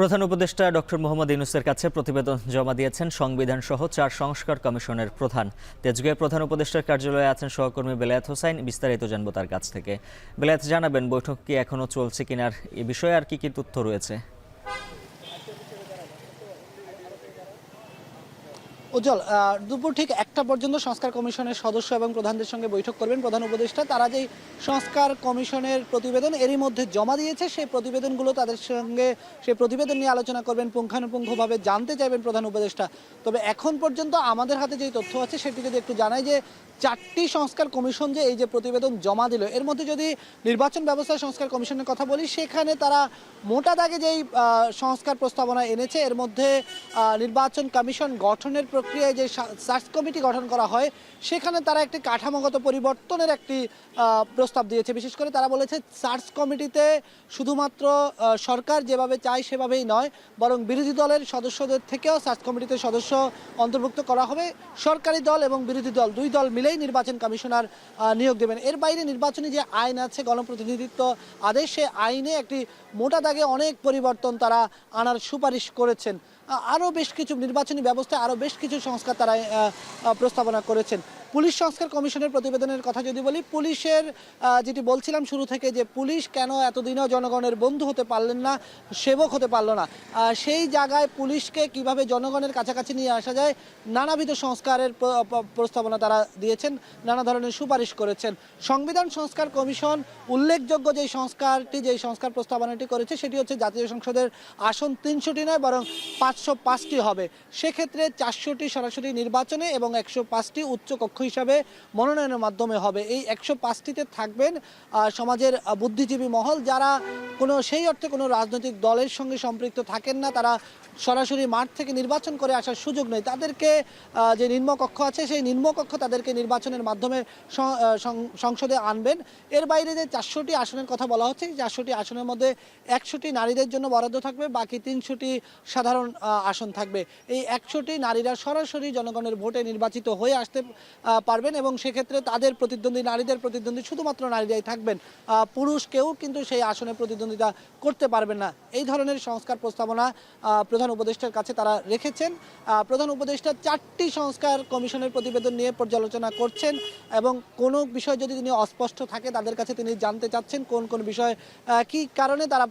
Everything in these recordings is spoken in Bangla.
প্রধান উপদেষ্টা ডক্টর মোহাম্মদ ইউনুসের কাছে প্রতিবেদন জমা দিয়েছেন সংবিধান সহ চার সংস্কার কমিশনের প্রধান। তেজগাঁয়ে প্রধান উপদেষ্টার কার্যালয়ে আছেন সহকর্মী বেলায়েত হোসাইন, বিস্তারিত জানব তার কাছ থেকে। বেলায়েত জানাবেন, বৈঠক কি এখনও চলছে কিনার এ বিষয়ে আর কি কি তথ্য রয়েছে? উজ্জ্বল দুপুর ঠিক একটা পর্যন্ত সংস্কার কমিশনের সদস্য এবং প্রধানদের সঙ্গে বৈঠক করবেন প্রধান উপদেষ্টা। তারা যেই সংস্কার কমিশনের প্রতিবেদন এরই মধ্যে জমা দিয়েছে, সেই প্রতিবেদনগুলো তাদের সঙ্গে, সেই প্রতিবেদন নিয়ে আলোচনা করবেন, পুঙ্খানুপুঙ্খভাবে জানতে চাইবেন প্রধান উপদেষ্টা। তবে এখন পর্যন্ত আমাদের হাতে যেই তথ্য আছে, সেটি যদি একটু জানাই যে চারটি সংস্কার কমিশন যে এই যে প্রতিবেদন জমা দিল, এর মধ্যে যদি নির্বাচন ব্যবস্থা সংস্কার কমিশনের কথা বলি, সেখানে তারা মোটা দাগে যেই সংস্কার প্রস্তাবনা এনেছে, এর মধ্যে নির্বাচন কমিশন গঠনের প্রক্রিয়ায় যে সার্চ কমিটি গঠন করা হয়, সেখানে তারা একটি কাঠামোগত পরিবর্তনের একটি প্রস্তাব দিয়েছে। বিশেষ করে তারা বলেছে সার্চ কমিটিতে শুধুমাত্র সরকার যেভাবে চায় সেভাবেই নয়, বরং বিরোধী দলের সদস্যদের থেকেও সার্চ কমিটিতে সদস্য অন্তর্ভুক্ত করা হবে। সরকারি দল এবং বিরোধী দল দুই দল মিলেই নির্বাচন কমিশনার নিয়োগ দেবেন। এর বাইরে নির্বাচনী যে আইন আছে, গণপ্রতিনিধিত্ব আদেশে আইনে একটি মোটা দাগে অনেক পরিবর্তন তারা আনার সুপারিশ করেছেন। আরও বেশ কিছু নির্বাচনী ব্যবস্থায় আরও বেশ কিছু সংস্কার তারা প্রস্তাবনা করেছেন। পুলিশ সংস্কার কমিশনের প্রতিবেদনের কথা যদি বলি, পুলিশের যেটি বলছিলাম শুরু থেকে যে পুলিশ কেন এতদিনও জনগণের বন্ধু হতে পারলেন না, সেবক হতে পারল না সেই জায়গায় পুলিশকে কীভাবে জনগণের কাছাকাছি নিয়ে আসা যায়, নানাবিধ সংস্কারের প্র- প্র- প্রস্তাবনা তারা দিয়েছেন, নানা ধরনের সুপারিশ করেছেন। সংবিধান সংস্কার কমিশন উল্লেখযোগ্য যে সংস্কারটি যে সংস্কার প্রস্তাবনাটি করেছে, সেটি হচ্ছে জাতীয় সংসদের আসন তিনশোটি নয়, বরং পাঁচশো পাঁচটি হবে। সেক্ষেত্রে চারশোটি সরাসরি নির্বাচনে এবং একশো পাঁচটি উচ্চ কক্ষ হিসাবে মনোনয়নের মাধ্যমে হবে। এই একশো পাঁচটিতে থাকবেন সমাজের বুদ্ধিজীবী মহল যারা কোনো সেই অর্থে কোনো রাজনৈতিক দলের সঙ্গে সম্পৃক্ত থাকেন না, তারা সরাসরি মাঠ থেকে নির্বাচন করে আসার সুযোগ নেই। তাদেরকে যে নিম্নকক্ষ আছে, সেই নিম্নকক্ষ তাদেরকে নির্বাচনের মাধ্যমে সংসদে আনবেন। এর বাইরে যে চারশোটি আসনের কথা বলা হচ্ছে চারশোটি আসনের মধ্যে একশোটি নারীদের জন্য বরাদ্দ থাকবে, বাকি তিনশোটি সাধারণ আসন থাকবে। এই একশোটি নারীরা সরাসরি জনগণের ভোটে নির্বাচিত হয়ে আসতে পারবেন এবং সেক্ষেত্রে তাদের প্রতিদ্বন্দ্বী, নারীদের প্রতিদ্বন্দ্বী শুধুমাত্র নারীরাই থাকবেন। পুরুষ কেউ কিন্তু সেই আসনে প্রতিদ্বন্দ্বিতা করতে পারবেন না। এই ধরনের সংস্কার প্রস্তাবনা প্রধান উপদেষ্টার কাছে তারা রেখেছেন। প্রধান উপদেষ্টা চারটি সংস্কার কমিশনের প্রতিবেদন নিয়ে পর্যালোচনা করছেন এবং কোনো বিষয় যদি তিনি অস্পষ্ট থাকে, তাদের কাছে তিনি জানতে চাচ্ছেন কোন কোন বিষয় কি কারণে তারা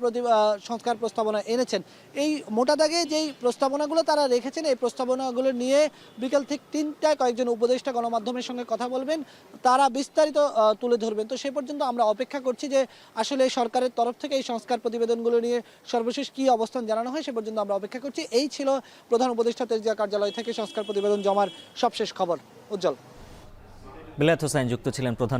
সংস্কার প্রস্তাবনা এনেছেন। এই মোটা দাগে যেই প্রস্তাবনাগুলো তারা রেখেছেন, এই প্রস্তাবনাগুলো নিয়ে বিকেল ঠিক তিনটায় কয়েকজন উপদেষ্টা গণমাধ্যমের সঙ্গে কথা বলবেন, তারা বিস্তারিত তুলে ধরবেন। তো সে পর্যন্ত আমরা অপেক্ষা করছি যে আসলে সরকারের তরফ থেকে এই সংস্কার প্রতিবেদনগুলো নিয়ে সর্বশেষ কি অবস্থান জানানো হয়, সে পর্যন্ত আমরা অপেক্ষা করছি। এই ছিল প্রধান উপদেষ্টা তেজিয়া কার্যালয় থেকে সংস্কার প্রতিবেদন জমার সবশেষ খবর। উজ্জ্বল। বিলাত হোসাইন যুক্ত ছিলেন প্রধান